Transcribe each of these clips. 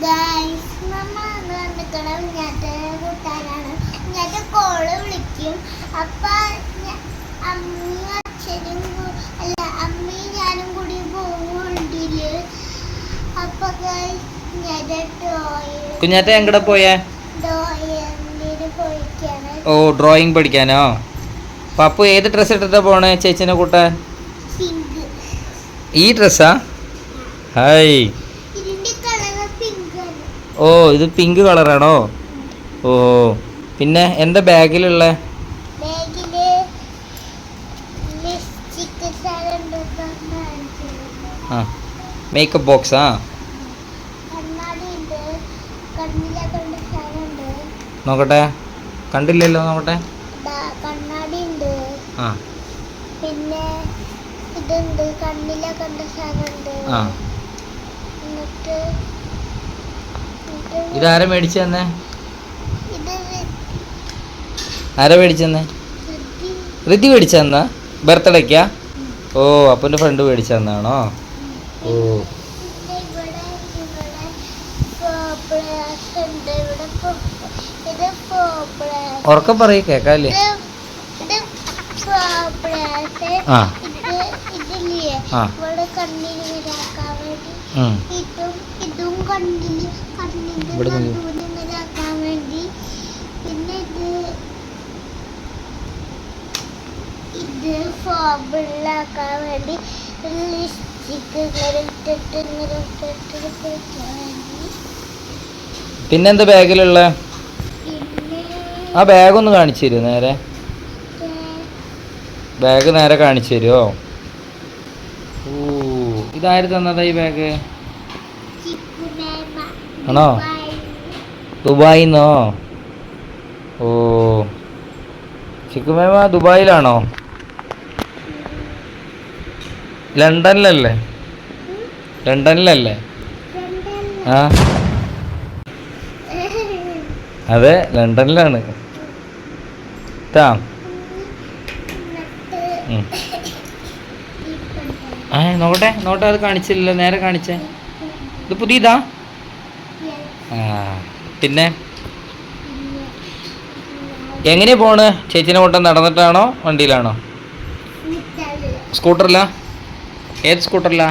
Guys മമ്മ എന്ന് വന്നിക്കണ കുഞ്ഞാറ്റ കൂട്ടാനാണ് കുഞ്ഞാറ്റ call വിളിക്കും. അപ്പൊ അമ്മയും അച്ഛനും അല്ല അമ്മയും ഞാനും കൂടി പോകും വണ്ടിയിൽ അപ്പൊ ഗൈസ് കുഞ്ഞാറ്റ എങ്ങടെ പോയേ? പോയിക്കാണ് ഓ ഡ്രോയിങ് പഠിക്കാനോ? പപ്പു ഏത് ഡ്രസ്സ് ഇട്ടിട്ടാ പോണേ ചേച്ചിനെ കൂട്ടാൻ? ഈ ഡ്രസ്സാ ഹായ് ഇതിന്റെ കളർ പിങ്ക് ആണ് ഓ ഇത് പിങ്ക് കളറാണോ ഓ പിന്നെ എന്താ ബാഗിലുള്ള? സാധനം ആ മേക്കപ്പ് ബോക്സാ ഉണ്ട് കണ്ട നോക്കട്ടെ. കണ്ടില്ലല്ലോ നോക്കട്ടെ. ഉണ്ട് ആ. പിന്നെ ഇതുണ്ട്. കണ്ണിലെ കണ്ട സാധനമുണ്ട്. ആ. എന്നിട്ട് ഇതാരാ മേടിച്ചു തന്നെ ആരെ ആരാ മേടിച്ചു തന്നെ ഇത് ഋതി മേടിച്ചു തന്ന ബർത്ത്ഡേക്കാ ഓ. അപ്പന്റെ ഫ്രണ്ട് മേടിച്ചു തന്നാണോ ഓ ഉറക്കം പറയ കേക്കാല്ലേ? ആ. ആ. ഇവിടെ നിന്ന്. ഫോബിളാക്കാൻ വേണ്ടി പിന്നെന്താ ബാഗിലുള്ള? ആ ബാഗ് ഒന്ന് കാണിച്ചു തരുമോ നേരെ? ബാഗ് നേരെ കാണിച്ചു തരുമോ ഓ ഇതാര് തന്നതാ ഈ ബാഗ് ആണോ? ദുബായിൽ ദുബായിന്നോ? ഓ. ചിക്കുമേമ ദുബായിലാണോ? ലണ്ടനിലല്ലേ? ലണ്ടനിലല്ലേ? ആ. അതെ ലണ്ടനിലാണ്. താ. ആ നോക്കട്ടെ. നോട്ടെ അത് കാണിച്ചില്ല നേരെ കാണിച്ചേ. ഇത് പുതിയതാ? പിന്നെ? എങ്ങനെ പോണ്? ചേച്ചിനെ കൂട്ടം നടന്നിട്ടാണോ? വണ്ടിയിലാണോ? സ്കൂട്ടറിലാ? ഏത് സ്കൂട്ടറിലാ?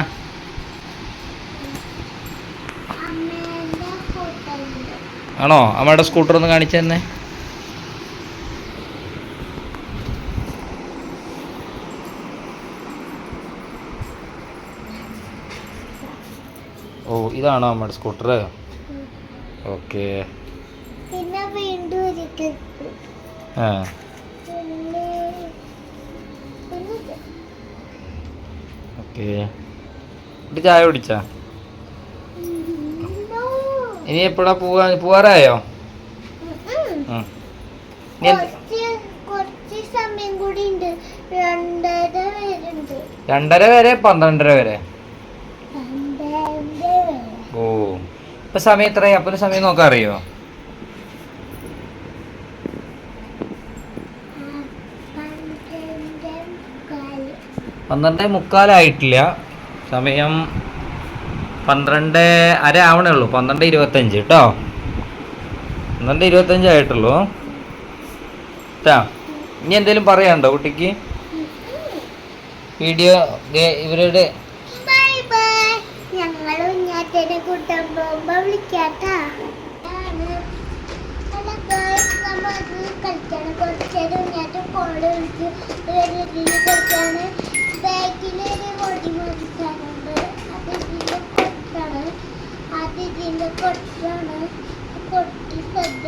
ആണോ? അമ്മയുടെ സ്കൂട്ടർ ഒന്ന് കാണിച്ചു തന്നെ. ഓ ഇതാണോ അമ്മയുടെ സ്കൂട്ടർ ഓക്കെ. പിന്നെ വീണ്ടും ഒരിക്കൽ ആ. പിന്നെ. ഓക്കെ. ഇത് ചായ കുടിച്ചാ? ഇനി എപ്പോഴാ പോവാ? പോവാറായോ? രണ്ടര വരെ പന്ത്രണ്ടര വരെ രണ്ടര വരെ ഓ ഇപ്പൊ സമയം എത്രയാ അപ്പൊ സമയം നോക്കാൻ അറിയോ? പന്ത്രണ്ട് മുക്കാലായിട്ടില്ല. സമയം പന്ത്രണ്ട് അര ആവണേ ഉള്ളൂ. പന്ത്രണ്ട് ഇരുപത്തഞ്ച് കേട്ടോ പന്ത്രണ്ട് ഇരുപത്തഞ്ച് ആയിട്ടുള്ളൂ. ഇനി എന്തെങ്കിലും പറയാനുണ്ടോ കുട്ടിക്ക്? വീഡിയോ ഇവരുടെ ബൈ ഉഞ്ഞാറ്റനെ കൂട്ടാൻ പോകുമ്പോ വിളിക്കാട്ടാ. കളിക്കാണ്. കുറച്ചേരം ഉഞ്ഞാറ്റ കോൾ വിളിച്ച് കളിക്കാണ്. ബാക്കിൽ ഒരു പൊടി മോദിക്കാനുണ്ട് അത് ഇതിന്റെ കൊട്ടാണ്. അത് കൊട്ടാണ്. കൊട്ടി ശ്രദ്ധ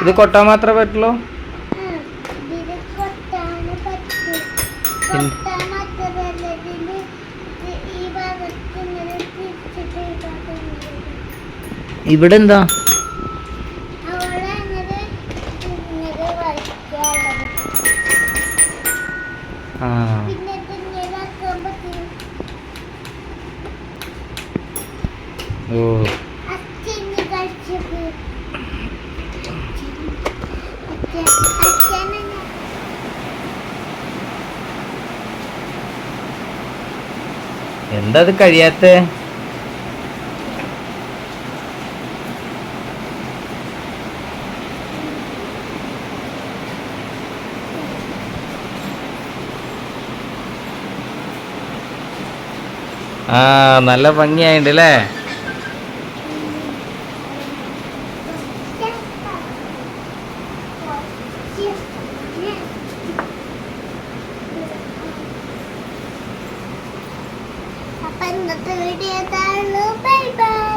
ഈ കൊട്ടാൻ മാത്രമേ പറ്റുള്ളൂ? ഇവിടെ എന്താ. ആ. ഇത് ഓ അച്ഛന് കളിച്ചത് എന്താ അത് കഴിയാത്ത? ആ നല്ല ഭംഗിയായിട്ടുണ്ട് അല്ലേ അപ്പൊ ഇന്നത്തെ വീഡിയോ ബൈ ബൈ